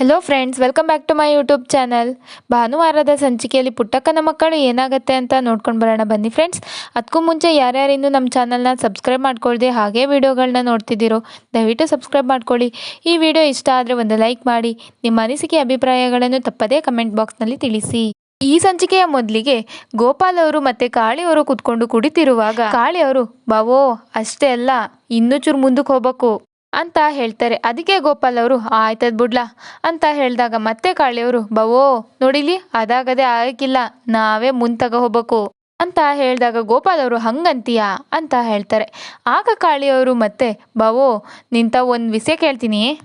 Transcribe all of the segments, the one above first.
Hello friends welcome back to my YouTube channel ಭಾನುವಾರದ ಸಂಚಿಕೆಯಲ್ಲಿ ಪುಟ್ಟಕ್ಕನ ಮಕ್ಕಳು ಏನಾಗುತ್ತೆ ಅಂತ ನೋಡ್ಕೊಂಡು ಬರೋಣ. ಬನ್ನಿ ಫ್ರೆಂಡ್ಸ್ ಅದಕ್ಕೂ ಮುಂಚೆ ಯಾರ್ಯಾರಿಂದು ನಮ್ಮ ಚಾನಲ್ನ ಸಬ್ಸ್ಕ್ರೈಬ್ ಮಾಡ್ಕೊಳ್ದೆ ಹಾಗೆ ವಿಡಿಯೋಗಳನ್ನ ನೋಡ್ತಿದ್ದೀರೋ, ದಯವಿಟ್ಟು ಸಬ್ಸ್ಕ್ರೈಬ್ ಮಾಡ್ಕೊಳ್ಳಿ. ಈ ವಿಡಿಯೋ ಇಷ್ಟ ಆದರೆ ಒಂದು ಲೈಕ್ ಮಾಡಿ. ನಿಮ್ಮ ಅನಿಸಿಕೆ, ಅಭಿಪ್ರಾಯಗಳನ್ನು ತಪ್ಪದೇ ಕಮೆಂಟ್ ಬಾಕ್ಸ್ನಲ್ಲಿ ತಿಳಿಸಿ. ಈ ಸಂಚಿಕೆಯ ಮೊದಲಿಗೆ ಗೋಪಾಲ್ ಅವರು ಮತ್ತೆ ಕಾಳಿ ಅವರು ಕುತ್ಕೊಂಡು ಕುಡಿತಿರುವಾಗ, ಕಾಳಿ ಅವರು, ಬಾವೋ, ಅಷ್ಟೇ ಅಲ್ಲ, ಇನ್ನೂ ಚೂರು ಮುಂದಕ್ಕೆ ಹೋಗ್ಬೇಕು. ಅಂತ ಹೇಳ್ತಾರೆ. ಅದಕ್ಕೆ ಗೋಪಾಲ್ ಅವರು ಆಯ್ತದ್ ಬಿಡ್ಲಾ ಅಂತ ಹೇಳಿದಾಗ ಮತ್ತೆ ಕಾಳಿಯವರು ಬವೋ ನೋಡಿಲಿ ಅದಾಗದೆ ಆಗಿಲ್ಲ ನಾವೇ ಮುಂತಗ ಹೋಗ್ಬೇಕು ಅಂತ ಹೇಳಿದಾಗ ಗೋಪಾಲ್ ಅವರು, ಹಂಗಂತೀಯಾ ಅಂತ ಹೇಳ್ತಾರೆ. ಆಗ ಕಾಳಿಯವರು ಮತ್ತೆ ಬವೋ ನಿಂತ ಒಂದು ವಿಷಯ ಕೇಳ್ತೀನಿ.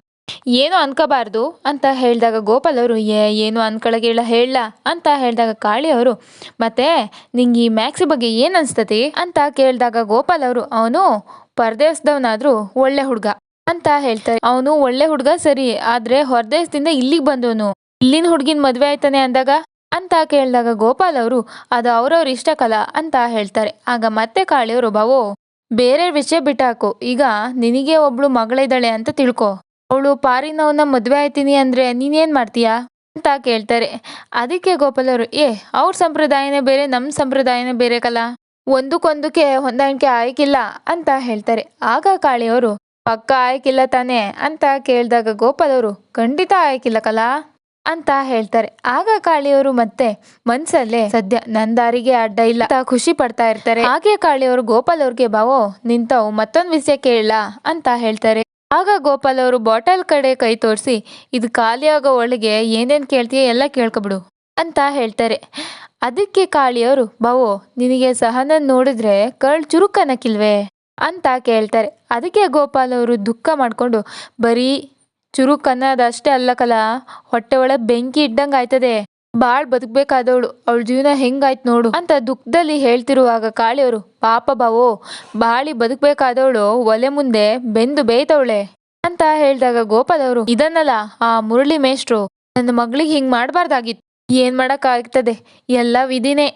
ಏನು ಅನ್ಕೋಬಾರ್ದು? ಅಂತ ಹೇಳಿದಾಗ ಗೋಪಾಲ್ ಅವರು, ಏ, ಏನು ಅನ್ಕೊಳಗಿಲ್ಲ ಹೇಳ ಅಂತ ಹೇಳಿದಾಗ ಕಾಳಿ ಅವರು, ಮತ್ತೆ ನಿಂಗೆ ಈ ಮ್ಯಾಕ್ಸಿ ಬಗ್ಗೆ ಏನು ಅನ್ಸ್ತತಿ? ಅಂತ ಕೇಳಿದಾಗ ಗೋಪಾಲ್ ಅವರು, ಅವನು ಪರದೇಶದವನಾದರೂ ಒಳ್ಳೆ ಹುಡುಗ. ಅಂತ ಹೇಳ್ತಾರೆ. ಅವನು ಒಳ್ಳೆ ಹುಡುಗ ಸರಿ, ಆದ್ರೆ ಹೊರದೇಶದಿಂದ ಇಲ್ಲಿಗೆ ಬಂದವನು. ಇಲ್ಲಿನ ಹುಡುಗಿನ ಮದ್ವೆ ಆಯ್ತಾನೆ ಅಂದಾಗ? ಅಂತ ಕೇಳಿದಾಗ ಗೋಪಾಲ್ ಅವರು, ಅದು ಅವ್ರವ್ರ ಇಷ್ಟಕಲ್ಲ ಅಂತ ಹೇಳ್ತಾರೆ. ಆಗ ಮತ್ತೆ ಕಾಳಿಯವರು ಬಾವೋ, ಬೇರೆ ವಿಷಯ ಬಿಟ್ಟಾಕು. ಈಗ ನಿನಗೆ ಒಬ್ಳು ಮಗಳಿದ್ದಾಳೆ ಅಂತ ತಿಳ್ಕೊ. ಅವಳು ಪಾರಿನವನ್ನ ಮದ್ವೆ ಆಯ್ತೀನಿ ಅಂದ್ರೆ ನೀನೇನ್ ಮಾಡ್ತೀಯಾ? ಅಂತ ಕೇಳ್ತಾರೆ. ಅದಕ್ಕೆ ಗೋಪಾಲ್ ಅವರು, ಏ, ಅವ್ರ ಸಂಪ್ರದಾಯನೇ ಬೇರೆ ನಮ್ಮ ಸಂಪ್ರದಾಯನೇ ಬೇರೆ ಕಲ? ಒಂದಕ್ಕೊಂದಕ್ಕೆ ಹೊಂದಾಣಿಕೆ ಆಯ್ಕಿಲ್ಲ ಅಂತ ಹೇಳ್ತಾರೆ. ಆಗ ಕಾಳಿಯವರು ಪಕ್ಕ ಆಯ್ಕಿಲ್ಲ ತಾನೇ ಅಂತ ಕೇಳಿದಾಗ ಗೋಪಾಲವರು, ಖಂಡಿತ ಆಯ್ಕಿಲ್ಲ ಕಲಾ ಅಂತ ಹೇಳ್ತಾರೆ. ಆಗ ಕಾಳಿಯವರು ಮತ್ತೆ, ಮನ್ಸಲ್ಲೇ, ಸದ್ಯ ನಂದಾರಿಗೆ ದಾರಿಗೆ ಅಡ್ಡ ಇಲ್ಲ ಅಂತ ಖುಷಿ ಪಡ್ತಾ ಇರ್ತಾರೆ. ಹಾಗೆ ಕಾಳಿಯವರು ಗೋಪಾಲ್ ಅವ್ರಿಗೆ ಬಾವೋ, ನಿಂತವು ಮತ್ತೊಂದ್ ವಿಷಯ ಕೇಳಲ್ಲ ಅಂತ ಹೇಳ್ತಾರೆ. ಆಗ ಗೋಪಾಲ್ ಅವರು ಬಾಟಲ್ ಕಡೆ ಕೈ ತೋರಿಸಿ, ಇದು ಖಾಲಿಯಾಗೋ ಒಳಗೆ ಏನೇನ್ ಕೇಳ್ತೀಯ ಎಲ್ಲ ಕೇಳ್ಕೊಬಿಡು ಅಂತ ಹೇಳ್ತಾರೆ. ಅದಕ್ಕೆ ಕಾಳಿಯವರು, ಬಾವೋ, ನಿನಗೆ ಸಹನ ನೋಡಿದ್ರೆ ಕಳ್ ಚುರುಕನಕ್ಕಿಲ್ವೇ? ಅಂತ ಕೇಳ್ತಾರೆ. ಅದಕ್ಕೆ ಗೋಪಾಲ್ ಅವರು ದುಃಖ ಮಾಡ್ಕೊಂಡು, ಬರೀ ಚುರುಕ್ ಅನ್ನೋದಷ್ಟೇ ಕಲ, ಹೊಟ್ಟೆ ಒಳಗೆ ಬೆಂಕಿ ಇದ್ದಂಗೆ ಆಯ್ತದೆ. ಬಾಳ್ ಬದುಕ್ಬೇಕಾದವಳು, ಅವಳ ಜೀವನ ಹೆಂಗಾಯ್ತು ನೋಡು ಅಂತ ದುಃಖದಲ್ಲಿ ಹೇಳ್ತಿರುವಾಗ ಕಾಳಿಯವರು ಪಾಪ ಬಾವೋ, ಬಾಳಿ ಬದುಕ್ಬೇಕಾದವಳು ಒಲೆ ಮುಂದೆ ಬೆಂದು ಬೇಯ್ತವಳೆ ಅಂತ ಹೇಳಿದಾಗ ಗೋಪಾಲ್ ಅವರು, ಇದನ್ನಲ್ಲ, ಆ ಮುರಳಿ ಮೇಷ್ಟ್ರು, ನನ್ನ ಮಗಳಿಗೆ ಹಿಂಗ್ ಮಾಡಬಾರ್ದಾಗಿತ್ತು. ಏನ್ ಮಾಡಕ್ ಆಗ್ತದೆ ಎಲ್ಲ ವಿಧಿನೇ.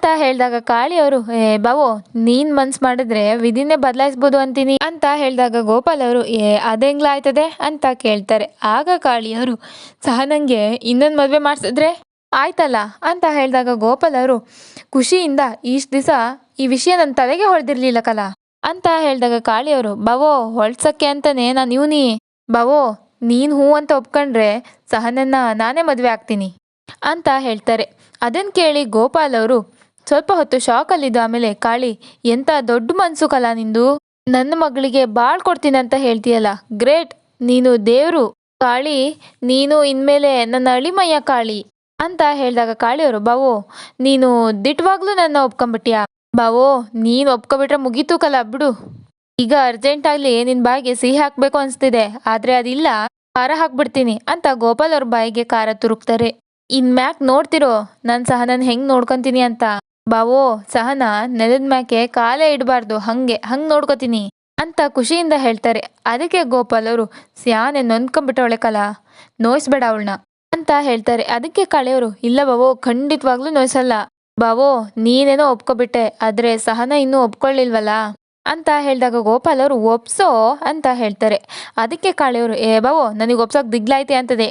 ಅಂತ ಹೇಳಿದಾಗ, ಕಾಳಿ ಅವರು, ಏ, ಬಾವೋ, ನೀನ್ ಮನ್ಸ್ ಮಾಡಿದ್ರೆ ವಿಧಿನೇ ಬದಲಾಯಿಸ್ಬೋದು ಅಂತೀನಿ ಅಂತ ಹೇಳಿದಾಗ, ಗೋಪಾಲ್ ಅವರು, ಏ ಅದೆಂಗ್ಲಾಯ್ತದೆ ಅಂತ ಕೇಳ್ತಾರೆ. ಆಗ ಕಾಳಿ ಅವರು ಸಹನಂಗೆ ಇನ್ನೊಂದು ಮದುವೆ ಮಾಡಿಸಿದ್ರೆ ಆಯ್ತಲ್ಲ? ಅಂತ ಹೇಳಿದಾಗ, ಗೋಪಾಲ್ ಅವರು, ಖುಷಿಯಿಂದ ಇಷ್ಟು ದಿವಸ ಈ ವಿಷಯ ನನ್ನ ತಲೆಗೆ ಹೊಳ್ದಿರ್ಲಿಲ್ಲ ಕಲ ಅಂತ ಹೇಳಿದಾಗ ಕಾಳಿಯವರು ಬಾವೋ, ಹೊಳ್ಸಕ್ಕೆ ಅಂತಾನೆ ನಾನು ಇವನಿ. ಬಾವೋ, ನೀನು ಹೂ ಅಂತ ಒಪ್ಕೊಂಡ್ರೆ ಸಹನನ್ನ ನಾನೇ ಮದುವೆ ಆಗ್ತೀನಿ ಅಂತ ಹೇಳ್ತಾರೆ. ಅದನ್ನು ಕೇಳಿ ಗೋಪಾಲ್ ಅವರು ಸ್ವಲ್ಪ ಹೊತ್ತು ಶಾಕಲ್ಲಿದ್ದು ಆಮೇಲೆ, ಕಾಳಿ, ಎಂತ ದೊಡ್ಡ ಮನ್ಸು ಕಲ ನಿಂದು? ನನ್ನ ಮಗಳಿಗೆ ಬಾಳ್ ಕೊಡ್ತೀನಂತ ಹೇಳ್ತೀಯಲ್ಲ. ಗ್ರೇಟ್, ನೀನು ದೇವ್ರು. ಕಾಳಿ, ನೀನು ಇನ್ಮೇಲೆ ನನ್ನ ಅಳಿಮಯ್ಯ ಕಾಳಿ. ಅಂತ ಹೇಳಿದಾಗ ಕಾಳಿಯವರು, ಬಾವೋ, ನೀನು ದಿಟ್ವಾಗ್ಲೂ ನನ್ನ ಒಪ್ಕೊಂಬಿಟ್ಯಾ? ಬಾವೋ, ನೀನು ಒಪ್ಕೊಬಿಟ್ರೆ ಮುಗೀತು ಕಲ, ಬಿಡು. ಈಗ ಅರ್ಜೆಂಟ್ ಆಗ್ಲಿ ನಿನ್ ಬಾಯಿಗೆ ಸಿಹಿ ಹಾಕ್ಬೇಕು ಅನ್ಸ್ತಿದೆ. ಆದ್ರೆ ಅದಿಲ್ಲ. ಖಾರ ಹಾಕ್ಬಿಡ್ತೀನಿ. ಅಂತ ಗೋಪಾಲ್ ಅವ್ರ ಬಾಯಿಗೆ ಖಾರ ತುರುಕ್ತಾರೆ. ಇನ್ ಮ್ಯಾಕ್ ನೋಡ್ತಿರೋ, ನನ್ ಸಹನನ್ ಹೆಂಗ್ ನೋಡ್ಕೊಂತೀನಿ ಅಂತ. ಬಾವೋ, ಸಹನ, ನೆಲದ ಮ್ಯಾಕೆ ಕಾಲೇ ಇಡಬಾರ್ದು, ಹಂಗೆ, ಹಂಗ್ ನೋಡ್ಕೋತೀನಿ ಅಂತ ಖುಷಿಯಿಂದ ಹೇಳ್ತಾರೆ. ಅದಕ್ಕೆ ಗೋಪಾಲ್ ಅವರು, ಸ್ಯಾನೆ ನೊಂದ್ಕೊಂಡ್ಬಿಟ್ಟವಳೆ ಕಲ, ನೋಯ್ಸ್ಬೇಡ ಅವಳನ್ನ ಅಂತ ಹೇಳ್ತಾರೆ. ಅದಕ್ಕೆ ಕಾಳೆಯವರು ಇಲ್ಲ ಬಾವೋ, ಖಂಡಿತವಾಗ್ಲೂ ನೋಯ್ಸಲ್ಲ. ಬಾವೋ, ನೀನೇನೋ ಒಪ್ಕೊಬಿಟ್ಟೆ, ಆದ್ರೆ ಸಹನ ಇನ್ನೂ ಒಪ್ಕೊಳ್ಳಿಲ್ವಲ್ಲ ಅಂತ ಹೇಳಿದಾಗ ಗೋಪಾಲ್ ಅವರು, ಒಪ್ಸೋ ಅಂತ ಹೇಳ್ತಾರೆ. ಅದಕ್ಕೆ ಕಾಳೆಯವರು ಏ ಬಾವೋ, ನನಗೆ ಒಪ್ಸೋಕೆ ದಿಗ್ಲಾಯ್ತೆ ಅಂತದೆ.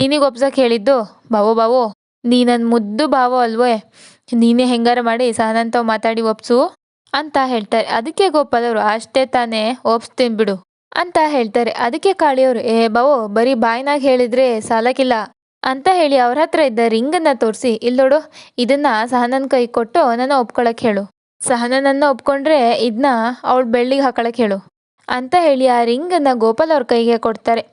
ನಿನಗೆ ಒಪ್ಸಕ್ ಹೇಳಿದ್ದು? ಬಾವೋ ಬಾವೋ ನೀ ನನ್ನ ಮುದ್ದು ಭಾವ ಅಲ್ವೇ? ನೀನೇ ಹೆಂಗಾರ ಮಾಡಿ ಸಹನಂತವ್ ಮಾತಾಡಿ ಒಪ್ಸು? ಅಂತ ಹೇಳ್ತಾರೆ. ಅದಕ್ಕೆ ಗೋಪಾಲವರು, ಅಷ್ಟೇ ತಾನೇ, ಒಪ್ಸ್ತೀನಿ ಬಿಡು. ಅಂತ ಹೇಳ್ತಾರೆ. ಅದಕ್ಕೆ ಕಾಳಿಯವರು, ಏ ಬಾವು, ಬರೀ ಬಾಯ್ನಾಗ ಹೇಳಿದ್ರೆ ಸಾಲಕ್ಕಿಲ್ಲ. ಅಂತ ಹೇಳಿ ಅವ್ರ ಹತ್ರ ಇದ್ದ ರಿಂಗನ್ನ ತೋರಿಸಿ ಇಲ್ಲೋಡು ಇದನ್ನ ಸಹನನ್ ಕೈ ಕೊಟ್ಟು ನನ್ನ ಒಪ್ಕೊಳಕ್ ಹೇಳು. ಸಹನನನ್ನ ಒಪ್ಕೊಂಡ್ರೆ ಇದನ್ನ ಅವಳು ಬೆಳ್ಳಿಗೆ ಹಾಕೊಳಕ್ ಹೇಳು. ಅಂತ ಹೇಳಿ ಆ ರಿಂಗನ್ನ ಗೋಪಾಲ್ ಅವ್ರ ಕೈಗೆ ಕೊಡ್ತಾರೆ.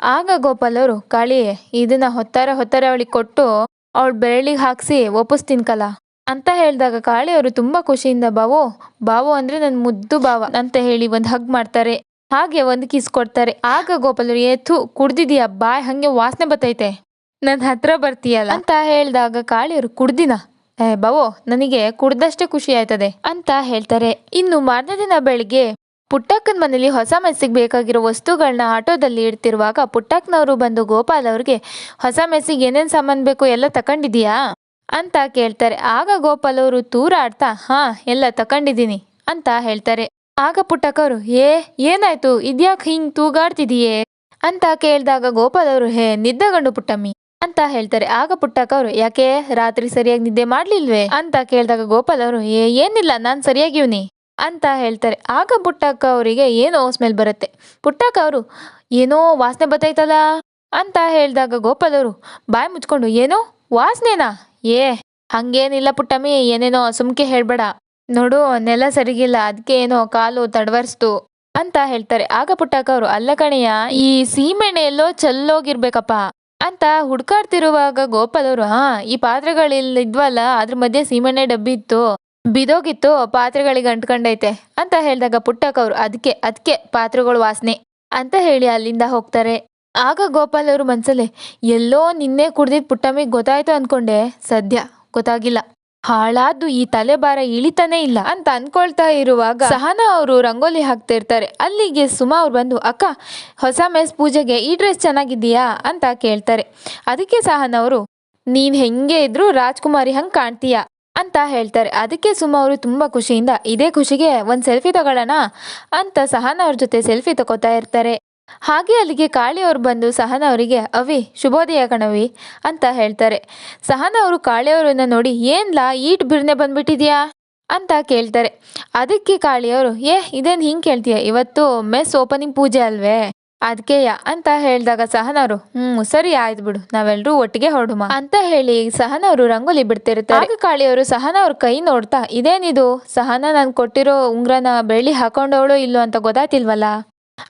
ಆಗ ಗೋಪಾಲ್ ಅವರು ಕಾಳಿ ಇದನ್ನ ಹೊತ್ತಾರ ಹೊತ್ತಾರ ಅವಳಿಗೆ ಕೊಟ್ಟು ಅವಳ ಬೆರಳಿಗೆ ಹಾಕ್ಸಿ ಒಪ್ಪಿಸ್ ತಿನ್ಕಲ ಅಂತ ಹೇಳಿದಾಗ ಕಾಳಿ ಅವರು ತುಂಬಾ ಖುಷಿಯಿಂದ, ಬಾವೋ ಬಾವೋ ಅಂದ್ರೆ ನನ್ ಮುದ್ದು ಬಾವ ಅಂತ ಹೇಳಿ ಒಂದ್ ಹಗ್ ಮಾಡ್ತಾರೆ. ಹಾಗೆ ಒಂದ್ ಕಿಸ್ ಕೊಡ್ತಾರೆ. ಆಗ ಗೋಪಾಲ್ ಏಥು ಕುಡ್ದಿದೀಯ? ಬಾಯ್ ಹಂಗೆ ವಾಸನೆ ಬತ್ತೈತೆ. ನನ್ ಹತ್ರ ಬರ್ತೀಯಲ್ಲ? ಅಂತ ಹೇಳಿದಾಗ ಕಾಳಿಯವರು ಕುಡ್ದಿನ? ಏ, ಬಾವೋ, ನನಗೆ ಕುಡ್ದಷ್ಟೇ ಖುಷಿ ಆಯ್ತದೆ ಅಂತ ಹೇಳ್ತಾರೆ. ಇನ್ನು ಮಾರನೇ ದಿನ ಬೆಳಿಗ್ಗೆ ಪುಟ್ಟಕ್ಕನ ಮನೇಲಿ ಹೊಸ ಮೆಸ್ಸಿಗೆ ಬೇಕಾಗಿರೋ ವಸ್ತುಗಳನ್ನ ಆಟೋದಲ್ಲಿ ಇಡ್ತಿರುವಾಗ ಪುಟ್ಟಕ್ಕನವರು ಬಂದು ಗೋಪಾಲ್ ಅವ್ರಿಗೆ, ಹೊಸ ಮೆಸ್ಸಿಗೆ ಏನೇನ್ ಸಾಮಾನು ಬೇಕು ಎಲ್ಲ ತಕೊಂಡಿದೀಯಾ ಅಂತ ಕೇಳ್ತಾರೆ. ಆಗ ಗೋಪಾಲ್ ಅವರು, ತೂರಾಡ್ತಾ? ಹಾ, ಎಲ್ಲ ತಕೊಂಡಿದ್ದೀನಿ ಅಂತ ಹೇಳ್ತಾರೆ. ಆಗ ಪುಟ್ಟಕ್ಕವರು, ಏ, ಏನಾಯ್ತು? ಇದ್ಯಾಕೆ ಹಿಂಗ್ ತೂಗಾಡ್ತಿದೀಯೇ? ಅಂತ ಕೇಳಿದಾಗ ಗೋಪಾಲ್ ಅವರು, ಹೇ ನಿದ್ದಗಂಡು ಪುಟ್ಟಮ್ಮಿ ಅಂತ ಹೇಳ್ತಾರೆ. ಆಗ ಪುಟ್ಟಕ್ಕ ಅವರು ಯಾಕೆ? ರಾತ್ರಿ ಸರಿಯಾಗಿ ನಿದ್ದೆ ಮಾಡ್ಲಿಲ್ವೇ? ಅಂತ ಕೇಳಿದಾಗ ಗೋಪಾಲ್ ಅವರು, ಏ, ಏನಿಲ್ಲ, ನಾನು ಸರಿಯಾಗಿವ್ನಿ. ಅಂತ ಹೇಳ್ತಾರೆ. ಆಗ ಪುಟ್ಟಕ್ಕ ಅವರಿಗೆ ಏನೋ ಸ್ಮೆಲ್ ಬರುತ್ತೆ. ಪುಟ್ಟಕ್ಕ ಅವರು, ಏನೋ ವಾಸನೆ ಬತ್ತೈತಲ್ಲ? ಅಂತ ಹೇಳಿದಾಗ ಗೋಪಾಲ್ ಅವರು ಬಾಯಿ ಮುಚ್ಕೊಂಡು, ಏನೋ ವಾಸನೆನಾ? ಏ, ಹಂಗೇನಿಲ್ಲ ಪುಟ್ಟಮ್ಮಿ, ಏನೇನೋ ಸುಮ್ಕೆ ಹೇಳ್ಬೇಡ. ನೋಡು, ನೆಲ ಸರಿಗಿಲ್ಲ ಅದಕ್ಕೆ ಏನೋ ಕಾಲು ತಡವರ್ಸ್ತು ಅಂತ ಹೇಳ್ತಾರೆ. ಆಗ ಪುಟ್ಟಕ್ಕ ಅವರು, ಅಲ್ಲ ಕಣೆಯ ಈ ಸೀಮೆಣ್ಣೆ ಎಲ್ಲೋ ಚೆಲ್ಲೋಗಿರ್ಬೇಕಪ್ಪ ಅಂತ ಹುಡ್ಕಾಡ್ತಿರುವಾಗ ಗೋಪಾಲ್ ಅವರು ಹಾ, ಈ ಪಾತ್ರೆಗಳಿಲ್ಲಿದ್ವಲ್ಲ ಅದ್ರ ಮಧ್ಯೆ ಸೀಮೆಣ್ಣೆ ಡಬ್ಬಿ ಇತ್ತು ಬಿದೋಗಿತ್ತು, ಪಾತ್ರೆಗಳಿಗೆ ಅಂಟ್ಕೊಂಡೈತೆ ಅಂತ ಹೇಳಿದಾಗ ಪುಟ್ಟಕ್ಕವ್ರು ಅದಕ್ಕೆ ಅದಕ್ಕೆ ಪಾತ್ರೆಗಳು ವಾಸನೆ ಅಂತ ಹೇಳಿ ಅಲ್ಲಿಂದ ಹೋಗ್ತಾರೆ. ಆಗ ಗೋಪಾಲ್ ಅವರು ಮನ್ಸಲ್ಲಿ, ಎಲ್ಲೋ ನಿನ್ನೆ ಕುಡ್ದಿದ್ ಪುಟ್ಟಮ್ಮಿಗೆ ಗೊತ್ತಾಯ್ತು ಅನ್ಕೊಂಡೆ, ಸದ್ಯ ಗೊತ್ತಾಗಿಲ್ಲ. ಹಾಳಾದ್ದು ಈ ತಲೆಭಾರ ಇಳಿತಾನೆ ಇಲ್ಲ ಅಂತ ಅನ್ಕೊಳ್ತಾ ಇರುವಾಗ ಸಹನಾ ಅವರು ರಂಗೋಲಿ ಹಾಕ್ತಾ ಇರ್ತಾರೆ ಅಲ್ಲಿಗೆ ಸುಮಾ ಅವ್ರು ಬಂದು, ಅಕ್ಕ, ಹೊಸ ಮೆಸ್ ಪೂಜೆಗೆ ಈ ಡ್ರೆಸ್ ಚೆನ್ನಾಗಿದೆಯಾ ಅಂತ ಕೇಳ್ತಾರೆ. ಅದಕ್ಕೆ ಸಹನಾ ಅವರು, ನೀನ್ ಹೆಂಗೆ ಇದ್ರು ರಾಜ್ಕುಮಾರಿ ಹಂಗೆ ಕಾಣ್ತೀಯ? ಅಂತ ಹೇಳ್ತಾರೆ. ಅದಕ್ಕೆ ಸುಮ ಅವರು ತುಂಬ ಖುಷಿಯಿಂದ ಇದೇ ಖುಷಿಗೆ ಒಂದು ಸೆಲ್ಫಿ ತಗೊಳ್ಳೋಣ ಅಂತ ಸಹನ ಅವ್ರ ಜೊತೆ ಸೆಲ್ಫಿ ತಗೋತಾ ಇರ್ತಾರೆ. ಹಾಗೆ ಅಲ್ಲಿಗೆ ಕಾಳಿ ಅವ್ರು ಬಂದು ಸಹನ ಅವರಿಗೆ, ಅವಿ, ಶುಭೋದಯ ಕಣವಿ ಅಂತ ಹೇಳ್ತಾರೆ. ಸಹನ ಅವರು ಕಾಳಿ ಅವರನ್ನು ನೋಡಿ, ಏನ್ಲಾ, ಈಟ್ ಬಿರ್ನೆ ಬಂದ್ಬಿಟ್ಟಿದ್ಯಾ? ಅಂತ ಕೇಳ್ತಾರೆ. ಅದಕ್ಕೆ ಕಾಳಿಯವರು ಏ, ಇದೇನು ಹಿಂಗೆ ಕೇಳ್ತೀಯ? ಇವತ್ತು ಮೆಸ್ ಓಪನಿಂಗ್ ಪೂಜೆ ಅಲ್ವೇ? ಅದ್ಕೆಯ ಅಂತ ಹೇಳಿದಾಗ ಸಹನವರು ಹ್ಮ್, ಸರಿ ಆಯ್ತು ಬಿಡು ನಾವೆಲ್ಲರೂ ಒಟ್ಟಿಗೆ ಹೊರಡುಮ ಅಂತ ಹೇಳಿ ಸಹನವರು ರಂಗೋಲಿ ಬಿಡ್ತಿರ್ತಾರೆ. ಆಗ ಕಾಳಿಯವರು ಸಹನ ಅವ್ರ ಕೈ ನೋಡ್ತಾ, ಇದೇನಿದು, ಸಹನ ನಾನು ಕೊಟ್ಟಿರೋ ಉಂಗ್ರನ ಬೆಳ್ಳಿ ಹಾಕೊಂಡವಳು ಇಲ್ಲೋ ಅಂತ ಗೊತ್ತಾತಿಲ್ವಲ್ಲ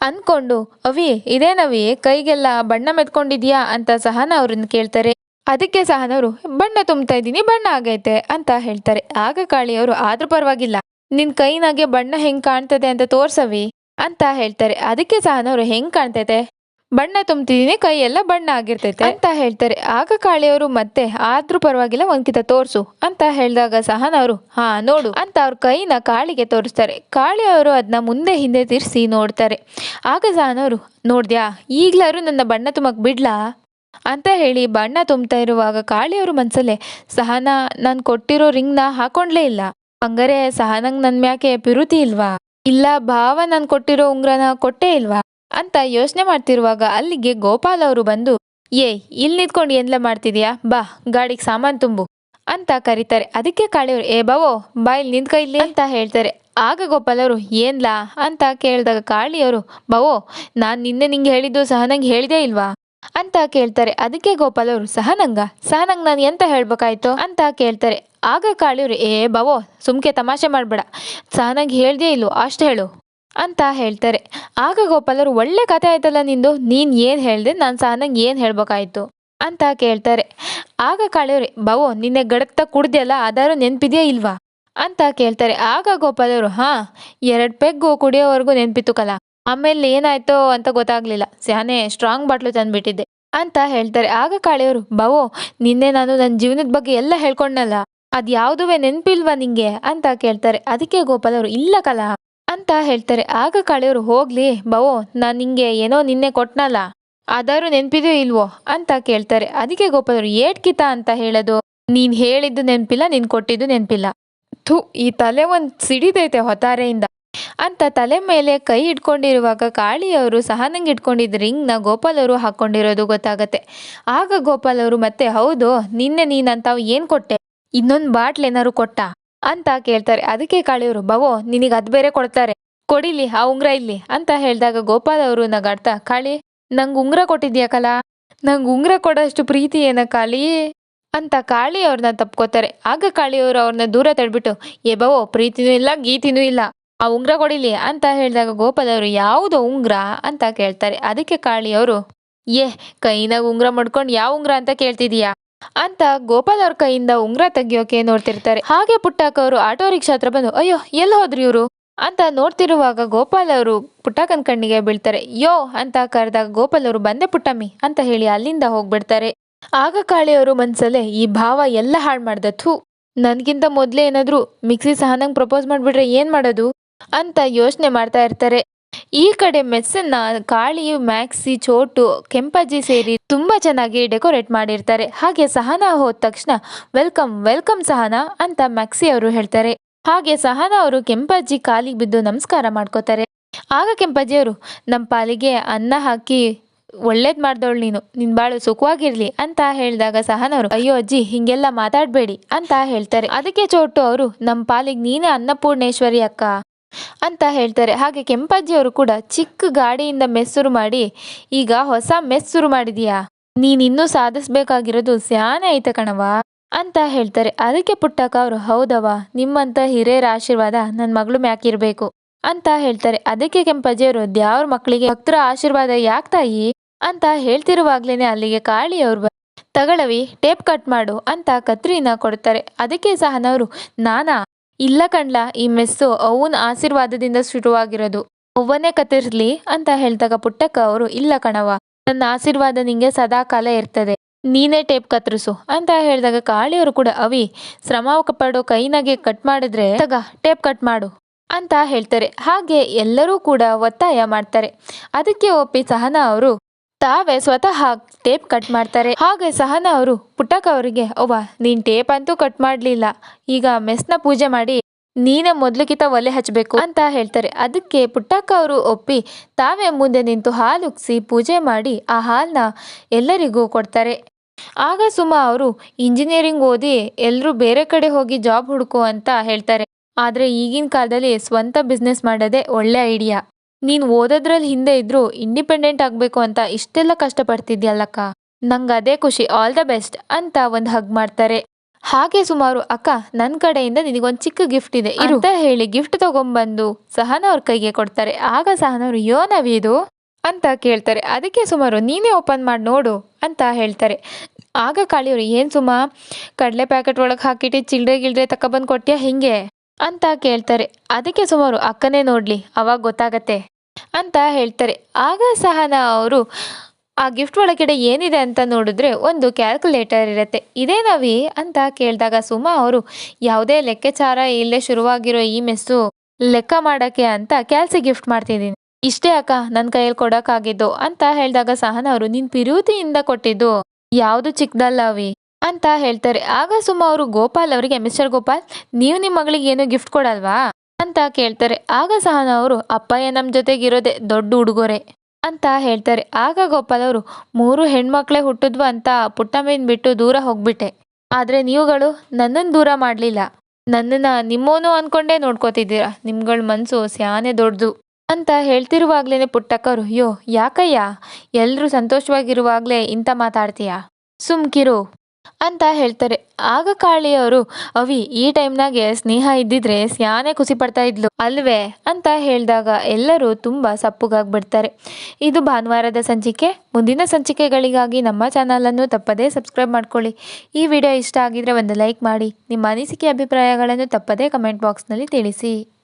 ಅನ್ಕೊಂಡು, ಅವಿ, ಇದೇನವಿ, ಕೈಗೆಲ್ಲ ಬಣ್ಣ ಮೆತ್ಕೊಂಡಿದ್ಯಾ ಅಂತ ಸಹನ ಅವ್ರನ್ನ ಕೇಳ್ತಾರೆ. ಅದಕ್ಕೆ ಸಹನವರು, ಬಣ್ಣ ತುಂಬ್ತಾ ಇದ್ದೀನಿ, ಬಣ್ಣ ಆಗೈತೆ ಅಂತ ಹೇಳ್ತಾರೆ. ಆಗ ಕಾಳಿಯವರು, ಆದ್ರೂ ಪರವಾಗಿಲ್ಲ, ನಿನ್ ಕೈನಾಗೆ ಬಣ್ಣ ಹೆಂಗ್ ಕಾಣ್ತದೆ ಅಂತ ತೋರ್ಸವಿ? ಅಂತ ಹೇಳ್ತಾರೆ. ಅದಕ್ಕೆ ಸಹನವರು ಹೆಂಗ್ ಕಾಣ್ತೈತೆ? ಬಣ್ಣ ತುಂಬ್ತಿದ್ದೀನಿ ಕೈ ಎಲ್ಲ ಬಣ್ಣ ಆಗಿರ್ತೈತೆ. ಅಂತ ಹೇಳ್ತಾರೆ. ಆಗ ಕಾಳಿಯವರು ಮತ್ತೆ, ಆದ್ರೂ ಪರವಾಗಿಲ್ಲ, ಒಂದ್ಕಿತ ತೋರ್ಸು ಅಂತ ಹೇಳಿದಾಗ ಸಹನವರು ಹಾ, ನೋಡು ಅಂತ ಅವ್ರ ಕೈನ ಕಾಳಿಗೆ ತೋರಿಸ್ತಾರೆ. ಕಾಳಿಯವರು ಅದನ್ನ ಮುಂದೆ ಹಿಂದೆ ತಿರ್ಸಿ ನೋಡ್ತಾರೆ. ಆಗ ಸಹನವರು ನೋಡ್ದ್ಯಾ ಈಗ್ಲಾರು ನನ್ನ ಬಣ್ಣ ತುಂಬಕ್ ಬಿಡ್ಲಾ? ಅಂತ ಹೇಳಿ ಬಣ್ಣ ತುಂಬ್ತಾ ಇರುವಾಗ ಕಾಳಿಯವರು ಮನ್ಸಲ್ಲೇ ಸಹನ ನಾನು ಕೊಟ್ಟಿರೋ ರಿಂಗ್ನ ಹಾಕೊಂಡ್ಲೇ ಇಲ್ಲ. ಹಂಗಾರೆ ಸಹನಂಗ್ ನನ್ ಮ್ಯಾಕೆ ಪಿರುತಿ ಇಲ್ವಾ? ಇಲ್ಲ, ಭಾವ ನಾನು ಕೊಟ್ಟಿರೋ ಉಂಗ್ರನ ಕೊಟ್ಟೇ ಇಲ್ವಾ? ಅಂತ ಯೋಚನೆ ಮಾಡ್ತಿರುವಾಗ ಅಲ್ಲಿಗೆ ಗೋಪಾಲ್ ಅವರು ಬಂದು, ಏ ಇಲ್ಲಿ ನಿಂತ್ಕೊಂಡು ಏನ್ಲ ಮಾಡ್ತಿದ್ಯಾ? ಬಾ, ಗಾಡಿಗೆ ಸಾಮಾನು ತುಂಬು ಅಂತ ಕರೀತಾರೆ. ಅದಕ್ಕೆ ಕಾಳಿಯವರು ಏ ಬಾವೋ ಬಾ ಇಲ್ಲಿ ನಿಂತ್ಕ ಇಲ್ಲಿ ಅಂತ ಹೇಳ್ತಾರೆ. ಆಗ ಗೋಪಾಲ್ ಅವರು, ಏನ್ಲಾ? ಅಂತ ಕೇಳಿದಾಗ ಕಾಳಿಯವರು ಬಾವೋ ನಾನು ನಿನ್ನೆ ನಿಂಗೆ ಹೇಳಿದ್ದು ಸಹ ನಂಗೆ ಹೇಳಿದೆ ಇಲ್ವಾ? ಅಂತ ಕೇಳ್ತಾರೆ. ಅದಕ್ಕೆ ಗೋಪಾಲ್ ಅವರು, ಸಹನಂಗ? ಸಹನಂಗ್ ನಾನು ಎಂತ ಹೇಳ್ಬೇಕಾಯ್ತು? ಅಂತ ಕೇಳ್ತಾರೆ. ಆಗ ಕಾಳಿಯವರು, ಏ ಬಾವೋ, ಸುಮ್ಕೆ ತಮಾಷೆ ಮಾಡಬೇಡ. ಸಹನಾಗಿ ಹೇಳ್ದೇ ಇಲ್ಲೋ ಅಷ್ಟು ಹೇಳು. ಅಂತ ಹೇಳ್ತಾರೆ. ಆಗ ಗೋಪಾಲರು, ಒಳ್ಳೆ ಕತೆ ಆಯ್ತಲ್ಲ ನಿಂದು, ನೀನು ಏನು ಹೇಳ್ದೆ, ನಾನು ಸಹನಾಗಿ ಏನು ಹೇಳ್ಬೇಕಾಯ್ತು? ಅಂತ ಕೇಳ್ತಾರೆ. ಆಗ ಕಾಳಿಯವ್ರೆ, ಬಾವೋ, ನಿನ್ನೆ ಗಡಕ್ತ ಕುಡ್ದಿಯಲ್ಲ, ಅದಾರು ನೆನಪಿದೆಯಾ ಇಲ್ವಾ? ಅಂತ ಕೇಳ್ತಾರೆ. ಆಗ ಗೋಪಾಲವರು ಹಾಂ ಹಾ ಎರಡ್ ಪೆಗ್ಗು ಕುಡಿಯೋವರೆಗೂ ನೆನ್ಪಿತ್ತು ಕಲಾ. ಆಮೇಲೆ ಏನಾಯ್ತೋ ಅಂತ ಗೊತ್ತಾಗ್ಲಿಲ್ಲ. ಸ್ಯಾನೆ ಸ್ಟ್ರಾಂಗ್ ಬಾಟ್ಲು ತಂದ್ಬಿಟ್ಟಿದ್ದೆ. ಅಂತ ಹೇಳ್ತಾರೆ. ಆಗ ಕಾಳಿಯವರು, ಬಾವೋ, ನಿನ್ನೆ ನಾನು ನನ್ನ ಜೀವನದ ಬಗ್ಗೆ ಎಲ್ಲ ಹೇಳ್ಕೊಂಡಲ್ಲ ಅದ್ ನೆನಪಿಲ್ವಾ ನೆನ್ಪಿಲ್ವಾ ನಿಂಗೆ? ಅಂತ ಕೇಳ್ತಾರೆ. ಅದಕ್ಕೆ ಗೋಪಾಲ್ ಅವರು, ಇಲ್ಲ ಕಲ. ಅಂತ ಹೇಳ್ತಾರೆ. ಆಗ ಕಾಳಿಯವರು ಹೋಗ್ಲಿ, ಬಾವೋ, ನಾನು ನಿಂಗೆ ಏನೋ ನಿನ್ನೆ ಕೊಟ್ನಲ್ಲ, ಅದಾರು ನೆನಪಿದೆಯೋ ಇಲ್ವೋ? ಅಂತ ಕೇಳ್ತಾರೆ. ಅದಕ್ಕೆ ಗೋಪಾಲ್ ಅವರು ಏಟ್ಕಿತ ಅಂತ ಹೇಳೋದು? ನೀನ್ ಹೇಳಿದ್ದು ನೆನಪಿಲ್ಲ, ನೀನ್ ಕೊಟ್ಟಿದ್ದು ನೆನಪಿಲ್ಲ. ಥು, ಈ ತಲೆ ಒಂದ್ ಸಿಡಿದೈತೆ ಹೊತಾರೆಯಿಂದ. ಅಂತ ತಲೆ ಮೇಲೆ ಕೈ ಇಟ್ಕೊಂಡಿರುವಾಗ ಕಾಳಿಯವರು ಸಹನಂಗ್ ಇಟ್ಕೊಂಡಿದ್ದ ರಿಂಗ್ನ ಗೋಪಾಲ್ ಅವರು ಹಾಕೊಂಡಿರೋದು ಗೊತ್ತಾಗತ್ತೆ. ಆಗ ಗೋಪಾಲ್ ಅವರು ಮತ್ತೆ, ಹೌದು, ನಿನ್ನೆ ನೀನಂತ ಏನ್ ಕೊಟ್ಟೆ? ಇನ್ನೊಂದ್ ಬಾಟ್ಲ್ ಏನಾರು ಕೊಟ್ಟ? ಅಂತ ಕೇಳ್ತಾರೆ. ಅದಕ್ಕೆ ಕಾಳಿಯವರು ಬವೋ ನಿನಗೆ ಅದ್ ಬೇರೆ ಕೊಡ್ತಾರೆ. ಕೊಡಿಲಿ ಆ ಉಂಗ್ರ ಇಲ್ಲಿ. ಅಂತ ಹೇಳಿದಾಗ ಗೋಪಾಲ್ ಅವರು ನಗಾಡ್ತಾ, ಕಾಳಿ, ನಂಗ್ ಉಂಗ್ರ ಕೊಟ್ಟಿದ್ಯಾ ಕಲ? ನಂಗ್ ಉಂಗ್ರ ಕೊಡೋಷ್ಟು ಪ್ರೀತಿ ಏನ ಕಾಳಿ? ಅಂತ ಕಾಳಿ ಅವ್ರನ್ನ ತಪ್ಕೋತಾರೆ. ಆಗ ಕಾಳಿಯವರು ಅವ್ರನ್ನ ದೂರ ತಡ್ಬಿಟ್ಟು, ಏ ಬವೋ ಪ್ರೀತಿನೂ ಇಲ್ಲ, ಗೀತಿನೂ ಇಲ್ಲ. ಆ ಉಂಗ್ರ ಕೊಡಿಲಿ ಅಂತ ಹೇಳಿದಾಗ ಗೋಪಾಲ್ ಅವರು, ಯಾವುದೋ ಉಂಗ್ರ? ಅಂತ ಕೇಳ್ತಾರೆ. ಅದಕ್ಕೆ ಕಾಳಿ ಅವರು ಏ ಕೈನಾಗ ಉಂಗ್ರ ಮಾಡ್ಕೊಂಡು ಯಾವ ಉಂಗ್ರ ಅಂತ ಕೇಳ್ತಿದೀಯಾ? ಅಂತ ಗೋಪಾಲ್ ಅವ್ರ ಕೈಯಿಂದ ಉಂಗ್ರ ತೆಗಿಯೋಕೆ ನೋಡ್ತಿರ್ತಾರೆ. ಹಾಗೆ ಪುಟ್ಟಕ್ಕ ಅವರು ಆಟೋ ರಿಕ್ಷಾ ಹತ್ರ ಬಂದು, ಅಯ್ಯೋ, ಎಲ್ಲಿ ಹೋದ್ರಿ ಇವರು? ಅಂತ ನೋಡ್ತಿರುವಾಗ ಗೋಪಾಲ್ ಅವರು ಪುಟ್ಟಕ್ಕನ ಕಣ್ಣಿಗೆ ಬೀಳ್ತಾರೆ. ಯೋ, ಅಂತ ಕರೆದಾಗ ಗೋಪಾಲ್ ಅವರು ಬಂದೆ ಪುಟ್ಟಮ್ಮಿ, ಅಂತ ಹೇಳಿ ಅಲ್ಲಿಂದ ಹೋಗ್ಬಿಡ್ತಾರೆ. ಆಗ ಕಾಳಿಯವರು ಮನ್ಸಲ್ಲೇ ಈ ಭಾವ ಎಲ್ಲ ಹಾಳು ಮಾಡ್ದ. ಥೂ, ನನ್ಗಿಂತ ಮೊದ್ಲೇ ಏನಾದ್ರು ಮಿಕ್ಸಿ ಸಹನಂಗ್ ಪ್ರಪೋಸ್ ಮಾಡ್ಬಿಟ್ರೆ ಏನ್ ಮಾಡೋದು? ಅಂತ ಯೋಚನೆ ಮಾಡ್ತಾ ಇರ್ತಾರೆ. ಈ ಕಡೆ ಮೆಸ್ಸನ್ನ, ಕಾಳಿ, ಮ್ಯಾಕ್ಸಿ, ಚೋಟು, ಕೆಂಪಜ್ಜಿ ಸೇರಿ ತುಂಬಾ ಚೆನ್ನಾಗಿ ಡೆಕೋರೇಟ್ ಮಾಡಿರ್ತಾರೆ. ಹಾಗೆ ಸಹನಾ ಹೋದ ತಕ್ಷಣ, ವೆಲ್ಕಮ್ ವೆಲ್ಕಮ್ ಸಹನಾ ಅಂತ ಮ್ಯಾಕ್ಸಿ ಅವರು ಹೇಳ್ತಾರೆ. ಹಾಗೆ ಸಹನಾ ಅವರು ಕೆಂಪಜ್ಜಿ ಕಾಲಿಗೆ ಬಿದ್ದು ನಮಸ್ಕಾರ ಮಾಡ್ಕೋತಾರೆ. ಆಗ ಕೆಂಪಜ್ಜಿ ಅವರು ನಮ್ಮ ಪಾಲಿಗೆ ಅನ್ನ ಹಾಕಿ ಒಳ್ಳೇದ್ ಮಾಡ್ದವಳು ನೀನು. ನಿನ್ ಬಾಳು ಸುಖವಾಗಿರ್ಲಿ ಅಂತ ಹೇಳಿದಾಗ ಸಹನವರು ಅಯ್ಯೋ ಅಜ್ಜಿ, ಹಿಂಗೆಲ್ಲ ಮಾತಾಡ್ಬೇಡಿ ಅಂತ ಹೇಳ್ತಾರೆ. ಅದಕ್ಕೆ ಚೋಟು ಅವರು ನಮ್ಮ ಪಾಲಿಗೆ ನೀನೇ ಅನ್ನಪೂರ್ಣೇಶ್ವರಿ ಅಕ್ಕ. ಅಂತ ಹೇಳ್ತಾರೆ. ಹಾಗೆ ಕೆಂಪಜ್ಜಿಯವರು ಕೂಡ ಚಿಕ್ಕ ಗಾಡಿಯಿಂದ ಮೆಸ್ಸುರು ಮಾಡಿ, ಈಗ ಹೊಸ ಮೆಸ್ ಶುರು ಮಾಡಿದೀಯಾ ನೀನಿನ್ನೂ ಸಾಧಿಸ್ಬೇಕಾಗಿರೋದು ಸ್ಯಾನೆ ಐತೆ ಕಣವ ಅಂತ ಹೇಳ್ತಾರೆ. ಅದಕ್ಕೆ ಪುಟ್ಟಕ್ಕ ಅವರು ಹೌದವ ನಿಮ್ಮಂತ ಹಿರಿಯರ ಆಶೀರ್ವಾದ ನನ್ನ ಮಗಳು ಮ್ಯಾಕಿರ್ಬೇಕು ಅಂತ ಹೇಳ್ತಾರೆ. ಅದಕ್ಕೆ ಕೆಂಪಜ್ಜಿಯವರು ದ್ಯಾವ್ರ ಮಕ್ಕಳಿಗೆ ಭಕ್ತರ ಆಶೀರ್ವಾದ ಯಾಕ್ ತಾಯಿ? ಅಂತ ಹೇಳ್ತಿರುವಾಗ್ಲೇನೆ ಅಲ್ಲಿಗೆ ಕಾಳಿಯವ್ರು ಬ- ತಗಳವಿ, ಟೇಪ್ ಕಟ್ ಮಾಡು ಅಂತ ಕತ್ರಿನ ಕೊಡ್ತಾರೆ. ಅದಕ್ಕೆ ಸಹನವರು, ನಾನಾ ಇಲ್ಲ ಕಣ್ಲ, ಈ ಮೆಸ್ಸು ಅವನ ಆಶೀರ್ವಾದದಿಂದ ಶುರುವಾಗಿರೋದು. ಅವ್ವನೇ ಕತ್ತರಿಸ್ಲಿ ಅಂತ ಹೇಳ್ದಾಗ ಪುಟ್ಟಕ್ಕ ಅವರು, ಇಲ್ಲ ಕಣವ ನನ್ನ ಆಶೀರ್ವಾದ ನಿಂಗೆ ಸದಾ ಕಾಲ ಇರ್ತದೆ. ನೀನೇ ಟೇಪ್ ಕತ್ತರಿಸು ಅಂತ ಹೇಳಿದಾಗ ಕಾಳಿಯವರು ಕೂಡ, ಅವಿ ಶ್ರಮ ಪಡೋ ಕೈನಾಗೆ ಕಟ್ ಮಾಡಿದ್ರೆ, ತಗ, ಟೇಪ್ ಕಟ್ ಮಾಡು ಅಂತ ಹೇಳ್ತಾರೆ. ಹಾಗೆ ಎಲ್ಲರೂ ಕೂಡ ಒತ್ತಾಯ ಮಾಡ್ತಾರೆ. ಅದಕ್ಕೆ ಒಪ್ಪಿ ಸಹನಾ ಅವರು ತಾವೇ ಸ್ವತಃ ಟೇಪ್ ಕಟ್ ಮಾಡ್ತಾರೆ. ಹಾಗೆ ಸಹನ ಅವರು ಪುಟ್ಟಕ್ಕ ಅವರಿಗೆ ಒಬ್ಬ ನೀನ್ ಟೇಪ್ ಅಂತೂ ಕಟ್ ಮಾಡ್ಲಿಲ್ಲ. ಈಗ ಮೆಸ್ನ ಪೂಜೆ ಮಾಡಿ ನೀನೇ ಮೊದ್ಲಕ್ಕಿಂತ ಒಲೆ ಹಚ್ಚಬೇಕು ಅಂತ ಹೇಳ್ತಾರೆ. ಅದಕ್ಕೆ ಪುಟ್ಟಕ್ಕ ಅವರು ಒಪ್ಪಿ, ತಾವೇ ಮುಂದೆ ನಿಂತು ಹಾಲು ಉಗ್ಸಿ ಪೂಜೆ ಮಾಡಿ ಆ ಹಾಲನ್ನ ಎಲ್ಲರಿಗೂ ಕೊಡ್ತಾರೆ. ಆಗ ಸುಮಾ ಅವರು, ಇಂಜಿನಿಯರಿಂಗ್ ಓದಿ ಎಲ್ಲರೂ ಬೇರೆ ಕಡೆ ಹೋಗಿ ಜಾಬ್ ಹುಡುಕು ಅಂತ ಹೇಳ್ತಾರೆ. ಆದರೆ ಈಗಿನ ಕಾಲದಲ್ಲಿ ಸ್ವಂತ ಬಿಸ್ನೆಸ್ ಮಾಡೋದೇ ಒಳ್ಳೆ ಐಡಿಯಾ. ನೀನ್ ಓದೋದ್ರಲ್ಲಿ ಹಿಂದೆ ಇದ್ರೂ ಇಂಡಿಪೆಂಡೆಂಟ್ ಆಗ್ಬೇಕು ಅಂತ ಇಷ್ಟೆಲ್ಲ ಕಷ್ಟಪಡ್ತಿದ್ಯಲ್ಲಕ್ಕ? ನಂಗೆ ಅದೇ ಖುಷಿ ಆಲ್ ದ ಬೆಸ್ಟ್ ಅಂತ ಒಂದು ಹಗ್ ಮಾಡ್ತಾರೆ. ಹಾಗೆ ಸುಮಾರು ಅಕ್ಕ ನನ್ನ ಕಡೆಯಿಂದ ನಿನಗೊಂದು ಚಿಕ್ಕ ಗಿಫ್ಟ್ ಇದೆ ಅಂತ ಹೇಳಿ ಗಿಫ್ಟ್ ತಗೊಂಡ್ಬಂದು ಸಹನ ಅವ್ರ ಕೈಗೆ ಕೊಡ್ತಾರೆ. ಆಗ ಸಹನವ್ರು ಯೋ ನವಿದು? ಅಂತ ಕೇಳ್ತಾರೆ. ಅದಕ್ಕೆ ಸುಮಾರು ನೀನೇ ಓಪನ್ ಮಾಡಿ ನೋಡು ಅಂತ ಹೇಳ್ತಾರೆ. ಆಗ ಕಾಳಿಯವರು ಏನ್ ಸುಮಾ ಕಡಲೆ ಪ್ಯಾಕೆಟ್ ಒಳಗೆ ಹಾಕಿಟ್ಟು ಚಿಲ್ಡ್ರೆ ಗಿಲ್ಡ್ರೆ ತಕೊಬಂದು ಕೊಟ್ಟಿಯಾ ಹಿಂಗೆ? ಅಂತ ಕೇಳ್ತಾರೆ. ಅದಕ್ಕೆ ಸುಮಾರು ಅಕ್ಕನೇ ನೋಡಲಿ, ಅವಾಗ ಗೊತ್ತಾಗತ್ತೆ ಅಂತ ಹೇಳ್ತಾರೆ. ಆಗ ಸಹನ ಅವರು, ಆ ಗಿಫ್ಟ್ ಒಳಗಡೆ ಏನಿದೆ ಅಂತ ನೋಡಿದ್ರೆ ಒಂದು ಕ್ಯಾಲ್ಕುಲೇಟರ್ ಇರುತ್ತೆ. ಇದೇನವಿ ಅಂತ ಕೇಳಿದಾಗ ಸುಮಾ ಅವರು, ಯಾವುದೇ ಲೆಕ್ಕಾಚಾರ ಇಲ್ಲೇ ಶುರುವಾಗಿರೋ ಈ ಮೆಸ್ಸು ಲೆಕ್ಕ ಮಾಡೋಕ್ಕೆ ಅಂತ ಕ್ಯಾಲ್ಸಿ ಗಿಫ್ಟ್ ಮಾಡ್ತಿದ್ದೀನಿ. ಇಷ್ಟೇ ಅಕ್ಕ ನನ್ನ ಕೈಯಲ್ಲಿ ಕೊಡೋಕ್ಕಾಗಿದ್ದು ಅಂತ ಹೇಳಿದಾಗ ಸಹನ ಅವರು ನಿನ್ನ ಪಿರೂತಿಯಿಂದ ಕೊಟ್ಟಿದ್ದು ಯಾವುದು ಚಿಕ್ಕದಲ್ಲ ಅವಿ ಅಂತ ಹೇಳ್ತಾರೆ. ಆಗ ಸುಮ್ಮ ಅವರು, ಗೋಪಾಲ್ ಅವರಿಗೆ, ಮಿಸ್ಟರ್ ಗೋಪಾಲ್, ನೀವು ನಿಮ್ಮ ಮಗಳಿಗೆ ಏನು ಗಿಫ್ಟ್ ಕೊಡಲ್ವಾ? ಅಂತ ಕೇಳ್ತಾರೆ. ಆಗ ಸಹನ ಅವರು, ಅಪ್ಪಯ್ಯ ನಮ್ಮ ಜೊತೆಗಿರೋದೆ ದೊಡ್ಡ ಉಡುಗೊರೆ ಅಂತ ಹೇಳ್ತಾರೆ. ಆಗ ಗೋಪಾಲ್ ಅವರು, ಮೂರು ಹೆಣ್ಮಕ್ಳೇ ಹುಟ್ಟಿದ್ವು ಅಂತ ಪುಟ್ಟಮ್ಮನ ಬಿಟ್ಟು ದೂರ ಹೋಗ್ಬಿಟ್ಟೆ. ಆದ್ರೆ ನೀವುಗಳು ನನ್ನನ್ನು ದೂರ ಮಾಡಲಿಲ್ಲ. ನನ್ನನ್ನ ನಿಮ್ಮೋನು ಅನ್ಕೊಂಡೇ ನೋಡ್ಕೋತಿದ್ದೀರಾ? ನಿಮ್ಗಳ ಮನಸ್ಸು ಸ್ಯಾನೆ ದೊಡ್ಡದು ಅಂತ ಹೇಳ್ತಿರುವಾಗ್ಲೇನೆ ಪುಟ್ಟಕ್ಕವರು ಯೋ ಯಾಕಯ್ಯ? ಎಲ್ಲರೂ ಸಂತೋಷವಾಗಿರುವಾಗ್ಲೇ ಇಂಥ ಮಾತಾಡ್ತೀಯಾ? ಸುಮ್ಕಿರು. ಅಂತ ಹೇಳ್ತಾರೆ. ಆಗ ಕಾಳಿಯವರು ಅವಿ, ಈ ಟೈಮ್ನಾಗೆ ಸ್ನೇಹ ಇದ್ದಿದ್ರೆ ಸ್ಯಾನೆ ಖುಷಿ ಪಡ್ತಾ ಇದ್ಲು. ಅಲ್ವೇ? ಅಂತ ಹೇಳಿದಾಗ ಎಲ್ಲರೂ ತುಂಬ ಸಪ್ಪುಗಾಗ್ಬಿಡ್ತಾರೆ. ಇದು ಭಾನುವಾರದ ಸಂಚಿಕೆ. ಮುಂದಿನ ಸಂಚಿಕೆಗಳಿಗಾಗಿ ನಮ್ಮ ಚಾನಲನ್ನು ತಪ್ಪದೇ ಸಬ್ಸ್ಕ್ರೈಬ್ ಮಾಡ್ಕೊಳ್ಳಿ. ಈ ವಿಡಿಯೋ ಇಷ್ಟ ಆಗಿದ್ರೆ ಒಂದು ಲೈಕ್ ಮಾಡಿ. ನಿಮ್ಮ ಅನಿಸಿಕೆ ಅಭಿಪ್ರಾಯಗಳನ್ನು ತಪ್ಪದೇ ಕಮೆಂಟ್ ಬಾಕ್ಸ್ನಲ್ಲಿ ತಿಳಿಸಿ.